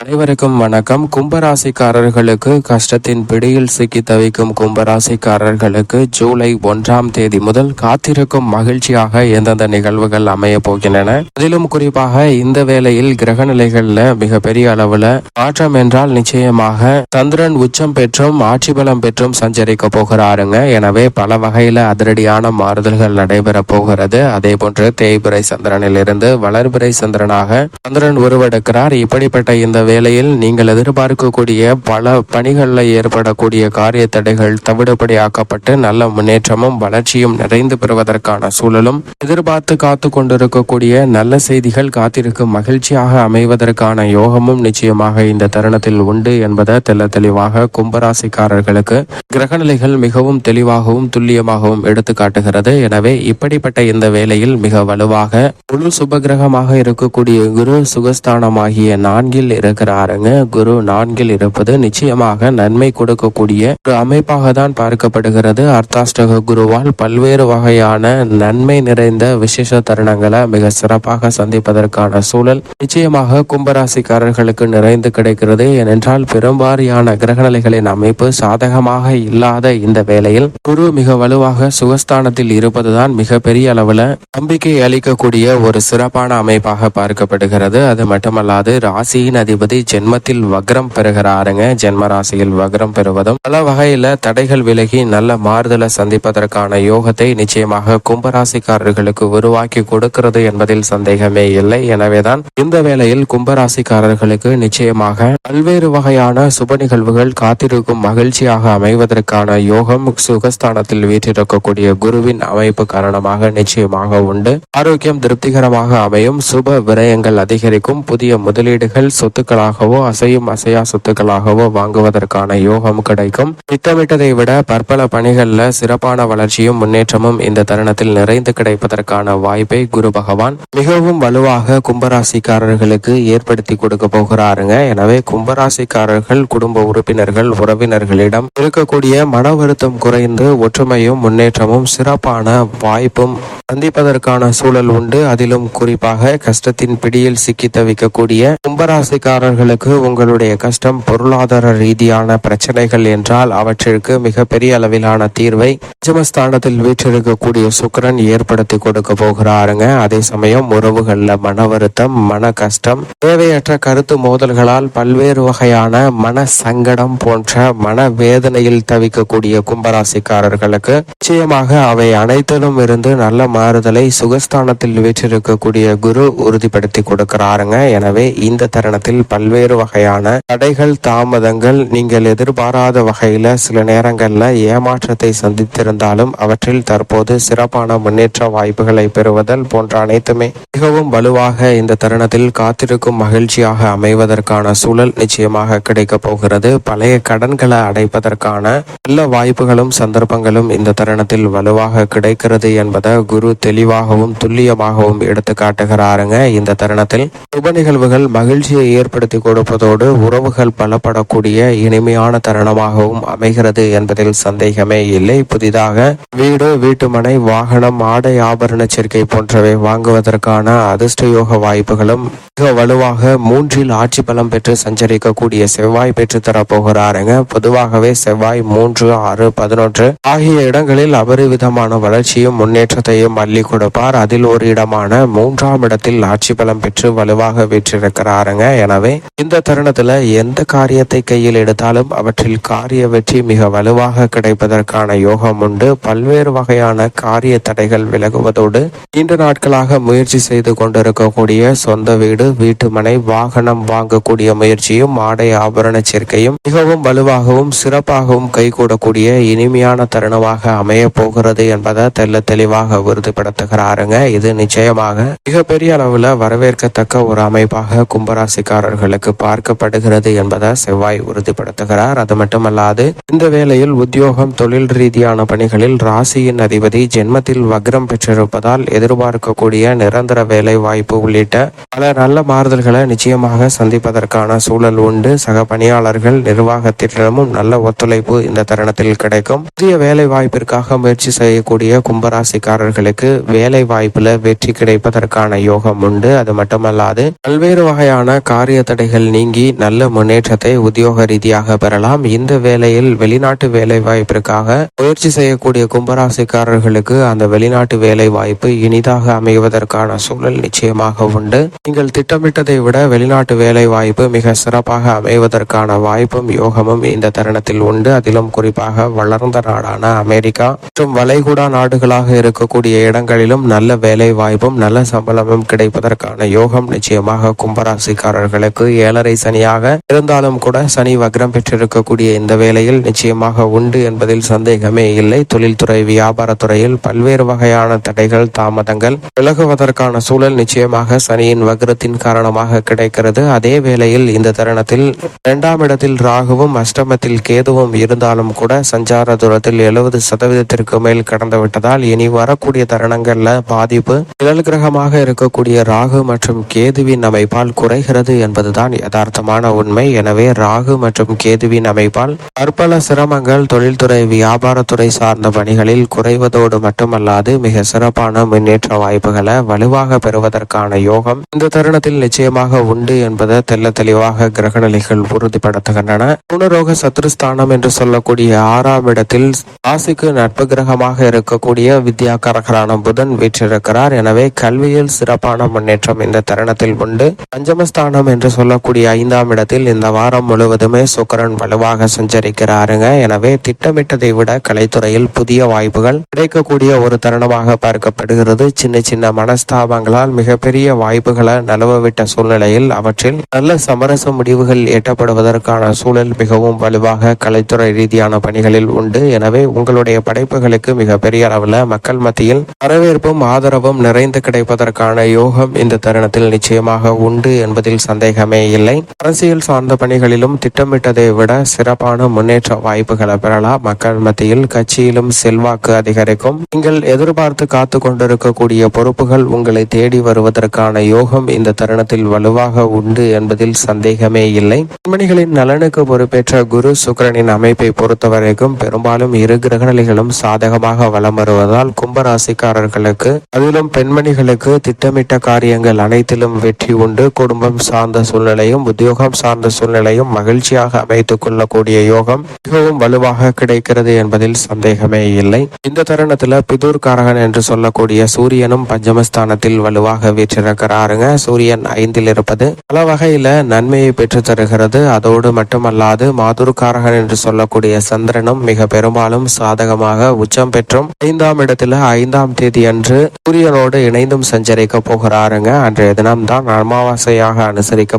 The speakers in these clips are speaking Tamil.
அனைவருக்கும் வணக்கம். கும்பராசிக்காரர்களுக்கு கஷ்டத்தின் பிடியில் சிக்கி தவிக்கும் கும்பராசிக்காரர்களுக்கு ஜூலை ஒன்றாம் தேதி முதல் காத்திருக்கும் மகிழ்ச்சியாக எந்தெந்த நிகழ்வுகள் அமைய போகின்றன? அதிலும் குறிப்பாக இந்த வேளையில் கிரக நிலைகள்ல மிகப்பெரிய அளவுல மாற்றம் என்றால் நிச்சயமாக சந்திரன் உச்சம் பெற்றும் ஆட்சி பலம் பெற்றும் சஞ்சரிக்க போகிறாருங்க. எனவே பல வகையில அதிரடியான மாறுதல்கள் நடைபெற போகிறது. அதே போன்று தேய்பிறை சந்திரனிலிருந்து வளர்பிறை சந்திரனாக சந்திரன் உருவெடுக்கிறார். இப்படிப்பட்ட இந்த வேளையில் நீங்கள் எதிர்பார்க்கக்கூடிய பல பணிகளில் ஏற்படக்கூடிய காரிய தடைகள் தவிடுபடியாக்கப்பட்டு நல்ல முன்னேற்றமும் வளர்ச்சியும் நிறைந்து பெறுவதற்கான சூழலும் எதிர்பார்த்து காத்து கொண்டிருக்கக்கூடிய நல்ல செய்திகள் காத்திருக்கும் மகிழ்ச்சியாக அமைவதற்கான யோகமும் நிச்சயமாக இந்த தருணத்தில் உண்டு என்பதை தெல்ல தெளிவாக கும்பராசிக்காரர்களுக்கு கிரகநிலைகள் மிகவும் தெளிவாகவும் துல்லியமாகவும் எடுத்து காட்டுகிறது. எனவே இப்படிப்பட்ட இந்த வேளையில் மிக வலுவாக முழு சுபகிரகமாக இருக்கக்கூடிய குரு சுகஸ்தானமாகிய நான்கில் இருக்கிறாருங்க குரு நான்கில் இருப்பது நிச்சயமாக நன்மை கொடுக்கக்கூடிய ஒரு அமைப்பாக தான் பார்க்கப்படுகிறது. அர்த்தாஷ்டக குருவால் பல்வேறு வகையான நன்மை நிறைந்த விசேஷ தருணங்களை மிக சிறப்பாக சந்திப்பதற்கான சூழல் நிச்சயமாக கும்பராசிக்காரர்களுக்கு நிறைந்து கிடைக்கிறது. ஏனென்றால் பெரும்பாரியான கிரகநிலைகளின் அமைப்பு சாதகமாக இல்லாத இந்த வேளையில் குரு மிக வலுவாக சுகஸ்தானத்தில் இருப்பதுதான் மிகப்பெரிய அளவுல நம்பிக்கை அளிக்கக்கூடிய ஒரு சிறப்பான அமைப்பாக பார்க்கப்படுகிறது. அது மட்டுமல்லாது ராசியின் அதிபதி ஜென்மத்தில் வக்ரம் பெறுகிறாருங்க. ஜென்ம ராசியில் வக்ரம் பெறுவதும் பல வகையில தடைகள் விலகி நல்ல மாறுதலை சந்திப்பதற்கான யோகத்தை நிச்சயமாக கும்பராசிக்காரர்களுக்கு உருவாக்கி கொடுக்கிறது என்பதில் சந்தேகமே இல்லை. எனவேதான் இந்த வேளையில் கும்பராசிக்காரர்களுக்கு நிச்சயமாக பல்வேறு வகையான சுப நிகழ்வுகள் காத்திருக்கும் மகிழ்ச்சியாக அமைவதற்கான யோகம் சுகஸ்தானத்தில் வீற்றிருக்கக்கூடிய குருவின் அமைப்பு காரணமாக நிச்சயமாக உண்டு. ஆரோக்கியம் திருப்திகரமாக அமையும். சுப விரயங்கள் அதிகரிக்கும். புதிய முதலீடுகள் சொத்துக்கள் சொத்துக்களாகவோ அசையும் அசையா சொத்துக்களாகவோ வாங்குவதற்கான யோகம் கிடைக்கும். திட்டமிட்டதை விட பற்பல பணிகளில் சிறப்பான வளர்ச்சியும் முன்னேற்றமும் இந்த தருணத்தில் நிறைந்து கிடைப்பதற்கான வாய்ப்பை குரு பகவான் மிகவும் வலுவாக கும்பராசிக்காரர்களுக்கு ஏற்படுத்தி கொடுக்க போகிறாருங்க. எனவே கும்பராசிக்காரர்கள் குடும்ப உறுப்பினர்கள் உறவினர்களிடம் இருக்கக்கூடிய மன வருத்தம் குறைந்து ஒற்றுமையும் முன்னேற்றமும் சிறப்பான வாய்ப்பும் சந்திப்பதற்கான சூழல் உண்டு. அதிலும் குறிப்பாக கஷ்டத்தின் பிடியில் சிக்கி தவிக்கக்கூடிய கும்பராசிக்காரர் கும்பராசிக்காரர்களுக்கு உங்களுடைய கஷ்டம் பொருளாதார ரீதியான பிரச்சனைகள் என்றால் அவற்றிற்கு மிகப்பெரிய அளவிலான தீர்வை பஞ்சமஸ்தானத்தில் வீற்றிருக்கக்கூடிய சுக்கிரன் ஏற்படுத்தி கொடுக்க போகிறாருங்க. அதே சமயம் உறவுகள்ல மன வருத்தம் மன கஷ்டம் தேவையற்ற கருத்து மோதல்களால் பல்வேறு வகையான மன சங்கடம் போன்ற மன வேதனையில் தவிக்கக்கூடிய கும்பராசிக்காரர்களுக்கு நிச்சயமாக அவை அனைத்திலும் இருந்து நல்ல மாறுதலை சுகஸ்தானத்தில் வீற்றிருக்கக்கூடிய குரு உறுதிப்படுத்தி கொடுக்கிறாருங்க. எனவே இந்த தருணத்தில் பல்வேறு வகையான தடைகள் தாமதங்கள் நீங்கள் எதிர்பாராத வகையில சில நேரங்கள்ல ஏமாற்றத்தை சந்தித்திருந்தாலும் அவற்றில் தற்போது சிறப்பான முன்னேற்ற வாய்ப்புகளை பெறுவதல் போன்ற அனைத்துமே மிகவும் வலுவாக இந்த தருணத்தில் காத்திருக்கும் மகிழ்ச்சியாக அமைவதற்கான சூழல் நிச்சயமாக கிடைக்கப் போகிறது. பழைய கடன்களை அடைப்பதற்கான நல்ல வாய்ப்புகளும் சந்தர்ப்பங்களும் இந்த தருணத்தில் வலுவாக கிடைக்கிறது என்பதை குரு தெளிவாகவும் துல்லியமாகவும் எடுத்து காட்டுகிறாருங்க இந்த தருணத்தில் சுப நிகழ்வுகள் மகிழ்ச்சியை ஏற்படுத்த கொடுப்பதோடு உறவுகள் பலப்படக்கூடிய இனிமையான தருணமாகவும் அமைகிறது என்பதில் சந்தேகமே இல்லை. புதிதாக வீடு வீட்டுமனை வாகனம் ஆடை ஆபரண சேர்க்கை போன்றவை வாங்குவதற்கான அதிர்ஷ்ட யோக வாய்ப்புகளும் மிக வலுவாக மூன்றில் ஆட்சி பலம் பெற்று சஞ்சரிக்கக்கூடிய செவ்வாய் பெற்று தரப்போகிறாருங்க. பொதுவாகவே செவ்வாய் மூன்று ஆறு பதினொன்று ஆகிய இடங்களில் அபரிவிதமான வளர்ச்சியும் முன்னேற்றத்தையும் அள்ளி கொடுப்பார். அதில் ஒரு இடமான மூன்றாம் இடத்தில் ஆட்சி பலம் பெற்று வலுவாக வீற்றிருக்கிறாருங்க. எனவே இந்த தருணத்துல எந்த காரியத்தை கையில் எடுத்தாலும் அவற்றில் காரிய வெற்றி மிக வலுவாக கிடைப்பதற்கான யோகம் உண்டு. பல்வேறு வகையான காரிய தடைகள் விலகுவதோடு நீண்ட நாட்களாக முயற்சி செய்து கொண்டிருக்கக்கூடிய சொந்த வீடு வீட்டு மனை வாகனம் வாங்கக்கூடிய முயற்சியும் ஆடை ஆபரண சேர்க்கையும் மிகவும் வலுவாகவும் சிறப்பாகவும் கைகூடக்கூடிய இனிமையான தருணமாக அமைய போகிறது என்பதை தெல்ல தெளிவாக உறுதிப்படுத்துகிறாருங்க. இது நிச்சயமாக மிகப்பெரிய அளவுல வரவேற்கத்தக்க ஒரு அமைப்பாக கும்பராசிக்காரர்கள் அவர்களுக்கு பார்க்கப்படுகிறது என்பதை செவ்வாய் உறுதிப்படுத்துகிறார். அது மட்டுமல்லாது இந்த வேளையில் உத்தியோகம் தொழில் ரீதியான பணிகளில் ராசியின் அதிபதி ஜென்மத்தில் வக்ரம் பெற்றிருப்பதால் எதிர்பார்க்கக்கூடிய நிரந்தர வேலை வாய்ப்பு உள்ளிட்ட பல நல்ல மாறுதல்களை நிச்சயமாக சந்திப்பதற்கான சூழல் உண்டு. சக பணியாளர்கள் நிர்வாகத்திடமும் நல்ல ஒத்துழைப்பு இந்த தருணத்தில் கிடைக்கும். புதிய வேலை வாய்ப்பிற்காக முயற்சி செய்யக்கூடிய கும்பராசிக்காரர்களுக்கு வேலை வாய்ப்புல வெற்றி கிடைப்பதற்கான யோகம் உண்டு. அது மட்டுமல்லாது பல்வேறு வகையான காரிய தடைகள் நீங்கி நல்ல முன்னேற்றத்தை உத்தியோக ரீதியாக பெறலாம். இந்த வேலையில் வெளிநாட்டு வேலை வாய்ப்பிற்காக முயற்சி செய்யக்கூடிய கும்பராசிக்காரர்களுக்கு அந்த வெளிநாட்டு வேலை வாய்ப்பு இனிதாக அமைவதற்கான சூழல் நிச்சயமாக உண்டு. நீங்கள் திட்டமிட்டதை விட வெளிநாட்டு வேலை வாய்ப்பு மிக சிறப்பாக அமைவதற்கான வாய்ப்பும் யோகமும் இந்த தருணத்தில் உண்டு. அதிலும் குறிப்பாக வளர்ந்த நாடான அமெரிக்கா மற்றும் வளைகுடா நாடுகளாக இருக்கக்கூடிய இடங்களிலும் நல்ல வேலை வாய்ப்பும் நல்ல சம்பளமும் கிடைப்பதற்கான யோகம் நிச்சயமாக கும்பராசிக்காரர்களுக்கு ஏழரை சனியாக இருந்தாலும் கூட சனி வக்ரம் பெற்றிருக்கக்கூடிய இந்த வேளையில் நிச்சயமாக உண்டு என்பதில் சந்தேகமே இல்லை. தொழில்துறை வியாபாரத்துறையில் பல்வேறு வகையான தடைகள் தாமதங்கள் விலகுவதற்கான சூழல் நிச்சயமாக சனியின் வக்ரத்தின் காரணமாக கிடைக்கிறது. அதே வேளையில் இந்த தருணத்தில் இரண்டாம் இடத்தில் ராகுவும் அஷ்டமத்தில் கேதுவும் இருந்தாலும் கூட சஞ்சார தூரத்தில் எழுபது சதவீதத்திற்கு மேல் கடந்து விட்டதால் இனி வரக்கூடிய தருணங்கள்ல பாதிப்பு நிழல் கிரகமாக இருக்கக்கூடிய ராகு மற்றும் கேதுவின் அமைப்பால் குறைகிறது என்பது என்பதுதான் யதார்த்தமான உண்மை. எனவே ராகு மற்றும் கேதுவின் அமைப்பால் பற்பல சிரமங்கள் தொழில்துறை வியாபாரத்துறை சார்ந்த பணிகளில் குறைவதோடு மட்டுமல்லாது மிக சிறப்பான முன்னேற்ற வாய்ப்புகளை வலுவாக பெறுவதற்கான யோகம் இந்த தருணத்தில் நிச்சயமாக உண்டு என்பதை தெல்ல தெளிவாக கிரகநிலைகள் உறுதிப்படுத்துகின்றன. குணரோக சத்ருஸ்தானம் என்று சொல்லக்கூடிய ஆறாம் இடத்தில் ராசிக்கு நட்பு கிரகமாக இருக்கக்கூடிய வித்யாகாரகரான புதன் வீற்றிருக்கிறார். எனவே கல்வியில் சிறப்பான முன்னேற்றம் இந்த தருணத்தில் உண்டு. பஞ்சமஸ்தானம் என்று சொல்லக்கூடிய ஐந்தாம் இடத்தில் இந்த வாரம் முழுவதுமே சுக்கரன் வலுவாக சஞ்சரிக்கிறாருங்க. எனவே திட்டமிட்டதை விட கலைத்துறையில் புதிய வாய்ப்புகள் கிடைக்கக்கூடிய ஒரு தருணமாக பார்க்கப்படுகிறது. சின்ன சின்ன மனஸ்தாபங்களால் மிகப்பெரிய வாய்ப்புகளை நழுவவிட்ட சூழ்நிலையில் அவற்றில் நல்ல சமரச முடிவுகள் எட்டப்படுவதற்கான சூழல் மிகவும் வலுவாக கலைத்துறை ரீதியான பணிகளில் உண்டு. எனவே உங்களுடைய படைப்புகளுக்கு மிகப்பெரிய அளவில் மக்கள் மத்தியில் வரவேற்பும் ஆதரவும் நிறைந்து கிடைப்பதற்கான யோகம் இந்த தருணத்தில் நிச்சயமாக உண்டு என்பதில் சந்தேகம் இல்லை. அரசியல் சார்ந்த பணிகளிலும் திட்டமிட்டதை விட சிறப்பான முன்னேற்ற வாய்ப்புகளை பெறலாம். மக்கள் மத்தியில் கட்சியிலும் செல்வாக்கு அதிகரிக்கும். நீங்கள் எதிர்பார்த்து காத்து கொண்டிருக்கக்கூடிய பொறுப்புகள் உங்களை தேடி வருவதற்கான யோகம் இந்த தருணத்தில் வலுவாக உண்டு என்பதில் சந்தேகமே இல்லை. பெண்மணிகளின் நலனுக்கு பொறுப்பேற்ற குரு சுக்கிரனின் அமைப்பை பொறுத்தவரைக்கும் பெரும்பாலும் இரு கிரகநிலைகளும் சாதகமாக வலம் வருவதால் கும்பராசிக்காரர்களுக்கு அதிலும் பெண்மணிகளுக்கு திட்டமிட்ட காரியங்கள் அனைத்திலும் வெற்றி உண்டு. குடும்பம் சார்ந்த சூழ்நிலையும் உத்தியோகம் சார்ந்த சூழ்நிலையும் மகிழ்ச்சியாக அமைத்துக் கொள்ளக்கூடிய யோகம் மிகவும் வலுவாக கிடைக்கிறது என்பதில் சந்தேகமே இல்லை. இந்த தருணத்துல பிதூர்காரகன் என்று சொல்லக்கூடிய சூரியனும் பஞ்சமஸ்தானத்தில் வலுவாக வீற்றிருக்கிறாருங்க சூரியன் ஐந்தில் இருப்பது பல வகையில நன்மையை பெற்று தருகிறது. அதோடு மட்டுமல்லாது மாதுர்காரகன் என்று சொல்லக்கூடிய சந்திரனும் மிக பெரும்பாலும் சாதகமாக உச்சம் பெற்றும் ஐந்தாம் இடத்துல ஐந்தாம் தேதி அன்று சூரியனோடு இணைந்தும் சஞ்சரிக்க போகிறாருங்க. அன்றைய தினம்தான் அமாவாசையாக அமாவாசையாக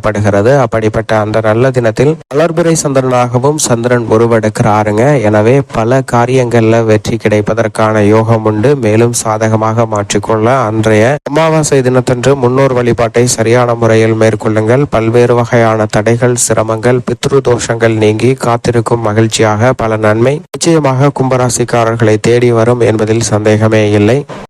அனுசரிக்கப்படுகிறது அப்படிப்பட்ட அந்த நல்ல தினத்தில் வளர்பிறை சந்திரனாகவும் சந்திரன் உருவெடுக்கிறாருங்க. எனவே பல காரியங்கள்ல வெற்றி கிடைப்பதற்கான யோகம் உண்டு. மேலும் சாதகமாக மாற்றிக்கொள்ள அன்றைய அமாவாசை தினத்தன்று முன்னோர் வழிபாட்டை சரியான முறையில் மேற்கொள்ளுங்கள். பல்வேறு வகையான தடைகள் சிரமங்கள் பித்ரு தோஷங்கள் நீங்கி காத்திருக்கும் மகிழ்ச்சியாக பல நன்மை. நிச்சயமாக கும்பராசிக்காரர்களை தேடி வரும் என்பதில் சந்தேகமே இல்லை.